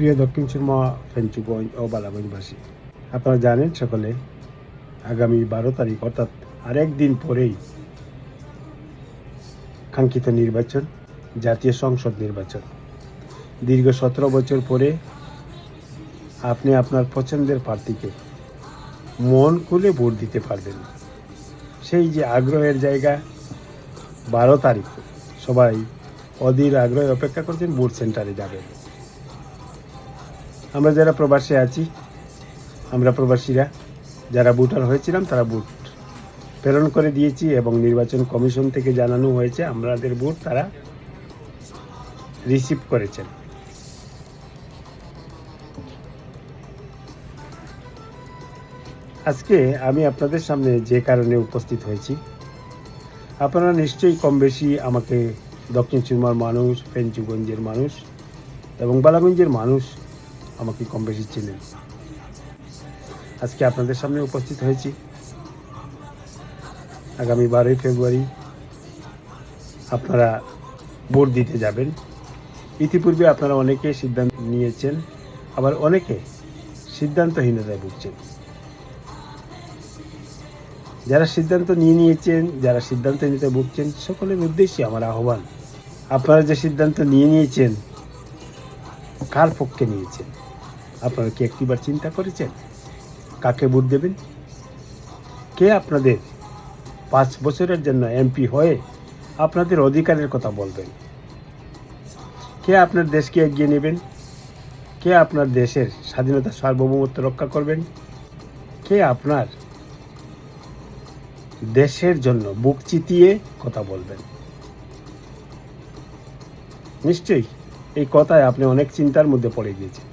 প্রিয় দক্ষিণ সুরমা ফেঞ্চুগঞ্জ ও বালাগঞ্জবাসী আপনারা জানেন সকলে, আগামী বারো তারিখ অর্থাৎ আরেক দিন পরেই কাঙ্ক্ষিত নির্বাচন, জাতীয় সংসদ নির্বাচন। দীর্ঘ সতেরো বছর পরে আপনি আপনার পছন্দের প্রার্থীকে মন খুলে ভোট দিতে পারবেন সেই যে আগ্রহের জায়গা, বারো তারিখ, সবাই অধীর আগ্রহে অপেক্ষা করছেন ভোট সেন্টারে যাবেন। আমরা যারা প্রবাসে আছি, আমরা প্রবাসীরা, যারা ভোটার হয়েছিলাম তারা ভোট প্রেরণ করে দিয়েছি এবং নির্বাচন কমিশন থেকে জানানো হয়েছে আমাদের ভোট তারা রিসিভ করেছেন। আজকে আমি আপনাদের সামনে যে কারণে উপস্থিত হয়েছি, আপনারা নিশ্চয়ই কম বেশি আমাকে দক্ষিণ চুরমার মানুষ, ফেঞ্চুগঞ্জের মানুষ এবং বালাগঞ্জের মানুষ আমাকে কম বেশি চেনেন। আজকে আপনাদের সামনে উপস্থিত হয়েছি। আগামী বারোই ফেব্রুয়ারি আপনারা ভোট দিতে যাবেন। ইতিপূর্বে আপনারা অনেকে সিদ্ধান্ত নিয়েছেন, আবার অনেকে সিদ্ধান্তহীনতায় ভুগছেন। যারা সিদ্ধান্ত নিয়ে নিয়েছেন, যারা সিদ্ধান্ত নিতে ভুগছেন, সকলের উদ্দেশ্যে আমার আহ্বান, আপনারা যে সিদ্ধান্ত নিয়ে নিয়েছেন, কার পক্ষে নিয়েছেন? আপনারা কি একটিবার চিন্তা করেছেন? কাকে ভোট দেবেন? কে আপনাদের পাঁচ বছরের জন্য এমপি হয়ে আপনাদের অধিকারের কথা বলবেন? কে আপনার দেশকে এগিয়ে নেবেন? কে আপনার দেশের স্বাধীনতা সার্বভৌমত্ব রক্ষা করবেন? কে আপনার দেশের জন্য বুক চিতিয়ে কথা বলবেন? নিশ্চয়ই এই কথায় আপনি অনেক চিন্তার মধ্যে পড়ে গিয়েছেন।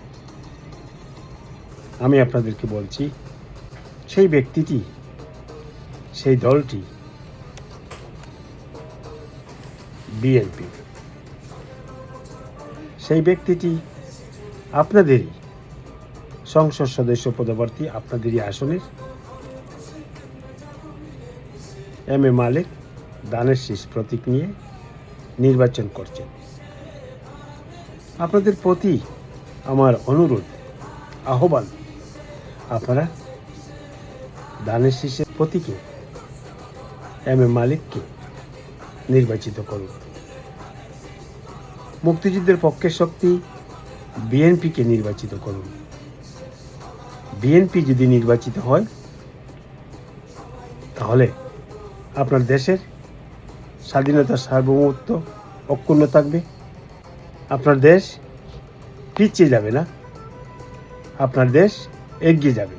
আমি আপনাদেরকে বলছি, সেই ব্যক্তিটি, সেই দলটি বিএনপি সেই ব্যক্তিটি আপনাদেরই সংসদ সদস্য পদপ্রার্থী, আপনাদেরই আসনের এম এ মালিক, দানের শীষ প্রতীক নিয়ে নির্বাচন করছেন। আপনাদের প্রতি আমার অনুরোধ, আহ্বান আপনারা দানের শীষের প্রতীকে এম এ মালিককে নির্বাচিত করুন। মুক্তিযুদ্ধের পক্ষের শক্তি বিএনপিকে নির্বাচিত করুন। বিএনপি যদি নির্বাচিত হয়, তাহলে আপনার দেশের স্বাধীনতার সার্বভৌমত্ব অক্ষুণ্ণ থাকবে। আপনার দেশ পিছিয়ে যাবে না। আপনার দেশ এগিয়ে যাবে।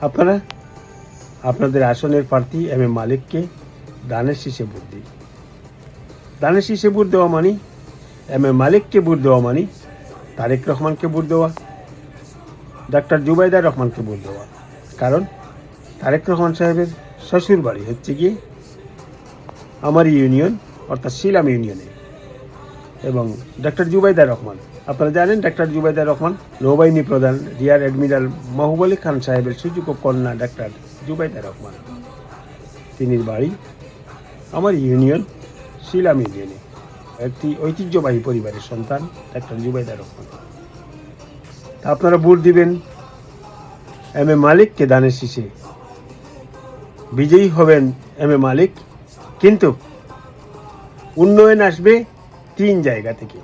আপনারা আপনাদের আসনের প্রার্থী এম এ মালিককে দানের শীষে ভোট দিন। দানের শীষে ভোট দেওয়া মানি এম এ মালিককে ভোট দেওয়া মানি তারেক রহমানকে ভোট দেওয়া, ডাক্তার জুবাইদার রহমানকে ভোট দেওয়া। কারণ তারেক রহমান সাহেবের শ্বশুর বাড়ি হচ্ছে গিয়ে আমার ইউনিয়ন, অর্থাৎ শিলাম ইউনিয়নে। এবং ডাক্তার জুবাইদার রহমান আপনারা জানেন, ডাক্তার জুবাইদার রহমান, নৌবাহিনী প্রধান, রিয়ার অ্যাডমিরাল মাহবুব আলী খান সাহেবের সুযোগ্য কন্যা ডাক্তার জুবাইদার রহমান। তিনি বাড়ি আমার ইউনিয়ন শিলাম ইউনিয়নে একটি ঐতিহ্যবাহী পরিবারের সন্তান, ডাক্তার জুবাইদার রহমান। আপনারা ভোট দিবেন। এম এ মালিককে দানের শীষে বিজয়ী হবেন এম এ মালিক, কিন্তু উন্নয়ন আসবে তিন জায়গা থেকে।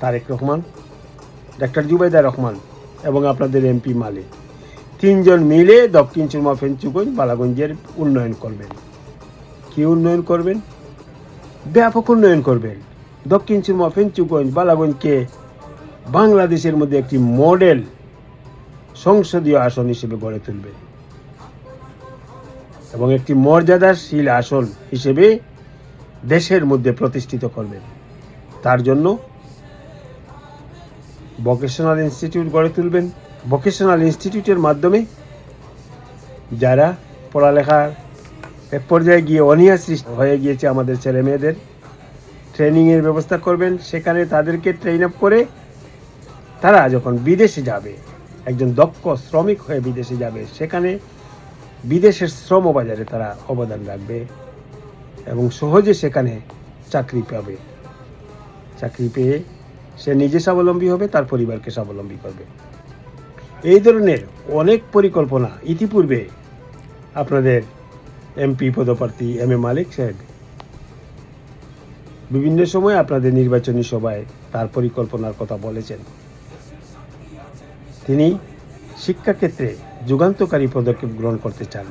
তারেক রহমান, ডাক্তার জুবাইদা রহমান এবং আপনাদের এমপি মালিক। তিনজন মিলে দক্ষিণ চুরমা ফেঞ্চুগঞ্জ বালাগঞ্জের উন্নয়ন করবেন। কি উন্নয়ন করবেন? ব্যাপক উন্নয়ন করবেন। দক্ষিণ চুরমা ফেঞ্চুগঞ্জ বালাগঞ্জকে বাংলাদেশের মধ্যে একটি মডেল সংসদীয় আসন হিসেবে গড়ে তুলবেন। এবং একটি মর্যাদাশীল আসন হিসেবে দেশের মধ্যে প্রতিষ্ঠিত করবেন। তার জন্য ভোকেশনাল ইনস্টিটিউট গড়ে তুলবেন। ভোকেশনাল ইনস্টিটিউটের মাধ্যমে যারা পড়ালেখার এক পর্যায়ে গিয়ে অনীহা সৃষ্টি হয়ে গিয়েছে আমাদের ছেলে মেয়েদের ট্রেনিংয়ের ব্যবস্থা করবেন। সেখানে তাদেরকে ট্রেন আপ করে তারা যখন বিদেশে যাবে, একজন দক্ষ শ্রমিক হয়ে বিদেশে যাবে, সেখানে বিদেশের শ্রম বাজারে তারা অবদান রাখবে এবং সহজে সেখানে চাকরি পাবে। চাকরি পেয়ে সে নিজে স্বাবলম্বী হবে, তার পরিবারকে স্বাবলম্বী করবে। এই ধরনের অনেক পরিকল্পনা ইতিপূর্বে আপনাদের এমপি পদপ্রার্থী এম এ মালিক সাহেব বিভিন্ন সময় আপনাদের নির্বাচনী সভায় তার পরিকল্পনার কথা বলেছেন। তিনি শিক্ষাক্ষেত্রে যুগান্তকারী পদক্ষেপ গ্রহণ করতে চান।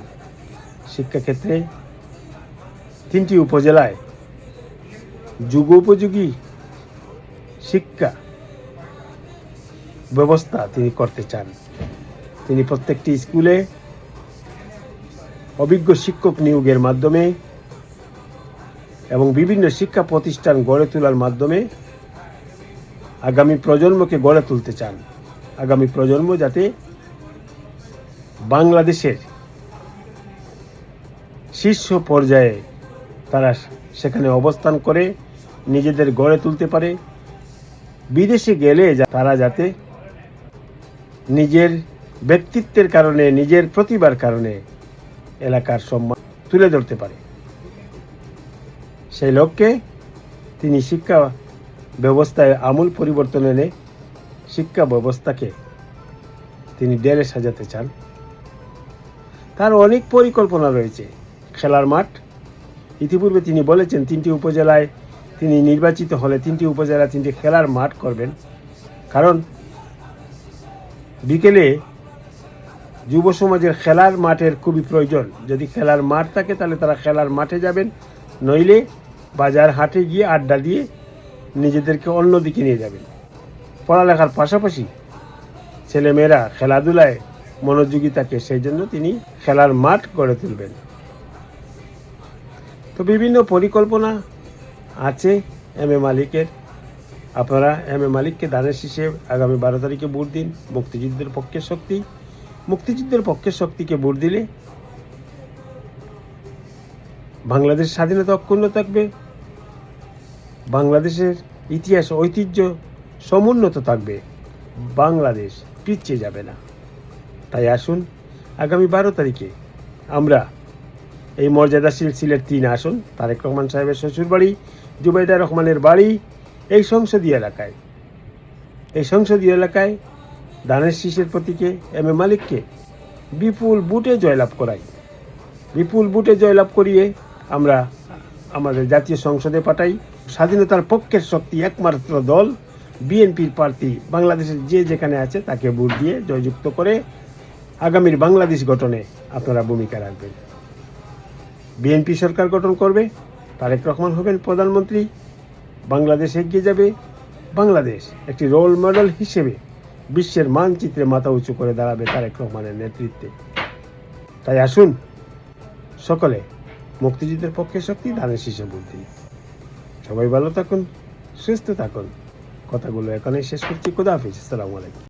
শিক্ষাক্ষেত্রে তিনটি উপজেলায় যুগোপযোগী শিক্ষা ব্যবস্থা তিনি করতে চান। তিনি প্রত্যেকটি স্কুলে অভিজ্ঞ শিক্ষক নিয়োগের মাধ্যমে এবং বিভিন্ন শিক্ষা প্রতিষ্ঠান গড়ে তোলার মাধ্যমে আগামী প্রজন্মকে গড়ে তুলতে চান। আগামী প্রজন্ম যাতে বাংলাদেশের শীর্ষ পর্যায়ে তারা সেখানে অবস্থান করে, নিজেদের গড়ে তুলতে পারে। বিদেশে গেলে তারা যাতে নিজের ব্যক্তিত্বের কারণে, নিজের প্রতিভার কারণে এলাকার সম্মান তুলে ধরতে পারে। সেই লক্ষ্যে তিনি শিক্ষা ব্যবস্থায় আমূল পরিবর্তন এনে শিক্ষা ব্যবস্থাকে তিনি ডেলে সাজাতে চান। তার অনেক পরিকল্পনা রয়েছে। খেলার মাঠ, ইতিপূর্বে তিনি বলেছেন, তিনটি উপজেলায় তিনি নির্বাচিত হলে তিনটি উপজেলা, তিনটি খেলার মাঠ করবেন। কারণ বিকেলে যুব সমাজের খেলার মাঠের খুবই প্রয়োজন। যদি খেলার মাঠ থাকে, তাহলে তারা খেলার মাঠে যাবেন। নইলে বাজার হাটে গিয়ে আড্ডা দিয়ে নিজেদেরকে অন্যদিকে নিয়ে যাবেন। পড়ালেখার পাশাপাশি ছেলেমেয়েরা খেলাধুলায় মনোযোগী থাকে সেই জন্য তিনি খেলার মাঠ গড়ে তুলবেন। তো বিভিন্ন পরিকল্পনা আছে এম এ মালিকের। আপনারা এম এ মালিককে দানের শীষে আগামী বারো তারিখে ভোট দিন। মুক্তিযুদ্ধের পক্ষের শক্তি। মুক্তিযুদ্ধের পক্ষের শক্তিকে ভোট দিলে বাংলাদেশ স্বাধীনতা, অক্ষুণ্ণ থাকবে। বাংলাদেশের ইতিহাস, ঐতিহ্য সমুন্নত থাকবে। বাংলাদেশ পিছিয়ে যাবে না। তাই আসুন, আগামী বারো তারিখে আমরা এই মর্যাদাশীল সিলেট তিন আসন। তারেক রহমান সাহেবের শ্বশুরবাড়ি জুবাইদা রহমানের বাড়ি এই সংসদীয় এলাকায়। এই সংসদীয় এলাকায় দানের শীষের প্রতীকে এম এ মালিককে বিপুল বুটে জয়লাভ করাই। বিপুল বুটে জয়লাভ করিয়ে আমরা আমাদের জাতীয় সংসদে পাঠাই। স্বাধীনতার পক্ষের শক্তি একমাত্র দল, বিএনপির প্রার্থী বাংলাদেশের যে যেখানে আছে তাকে ভোট দিয়ে জয়যুক্ত করে আগামীর বাংলাদেশ গঠনে আপনারা ভূমিকা রাখবেন। বিএনপি সরকার গঠন করবে। তারেক রহমান হবেন প্রধানমন্ত্রী। বাংলাদেশ এগিয়ে যাবে বাংলাদেশ, একটি রোল মডেল হিসেবে বিশ্বের মানচিত্রে মাথা উঁচু করে দাঁড়াবে তারেক রহমানের নেতৃত্বে। তাই আসুন সকলে মুক্তিযুদ্ধের পক্ষে শক্তি দানের শীর্ষে বুদ্ধি সবাই ভালো থাকুন, সুস্থ থাকুন। কথাগুলো এখানেই শেষ করছি। খোদা আসসালামু আলাইকুম।